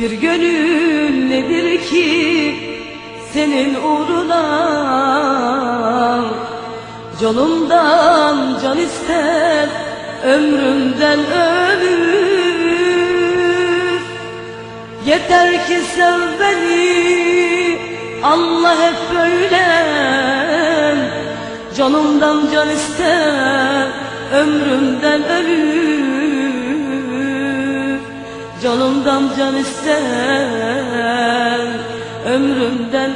Bir gönül nedir ki senin uğruna? Canımdan can ister ömrümden ömür. Yeter ki sev beni Allah hep böyle Canımdan can ister ömrümden ölür Canımdan can ister ömrümden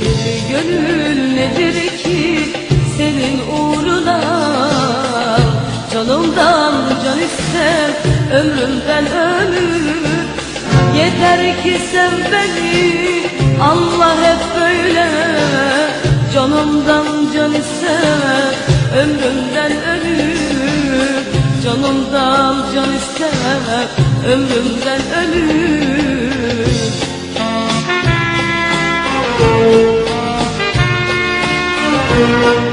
Bir gönül nedir ki senin uğruna? Canımdan can ister ömrümden ömür. Yeter ki sev beni Allah hep böyle Canımdan can ister ömrümden ölür Canımdan can ister ömrümden ölür Dünyayı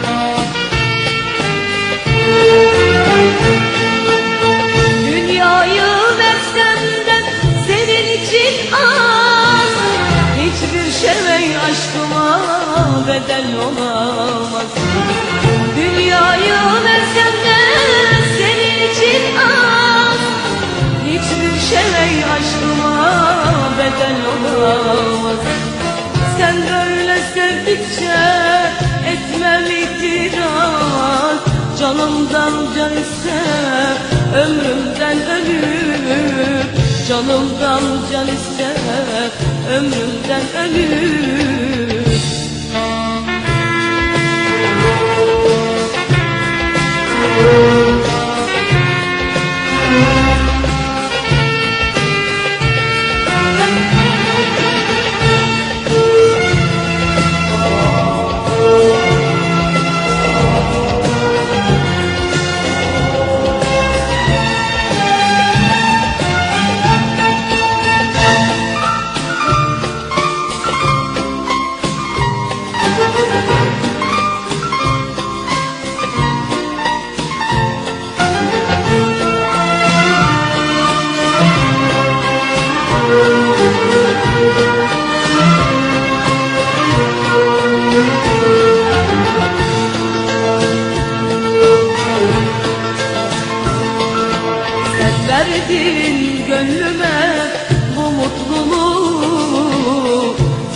Dünyayı versem senin için az. Hiçbir şey aşkıma bedel olamaz. Sen böyle sevdikçe etmem itiraz. Canımdan can ister ömrümden ölür. Canımdan can ister ömrümden ölür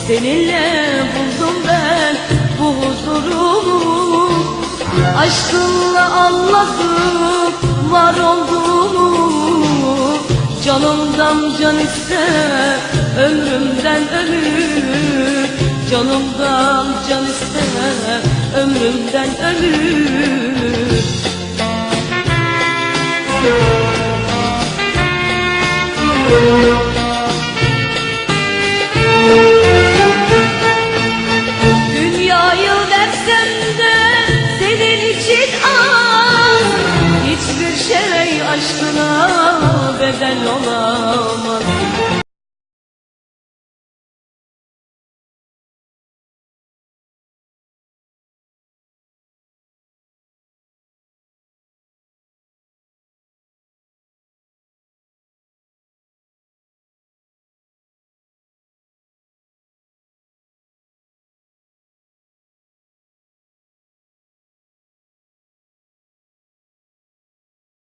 Seninle buldum ben bu huzuru. Aşkınla anladım var olduğumu. Canımdan can ister ömrümden ölür Canımdan can ister ömrümden ölür Dünyayı güzel olamaz.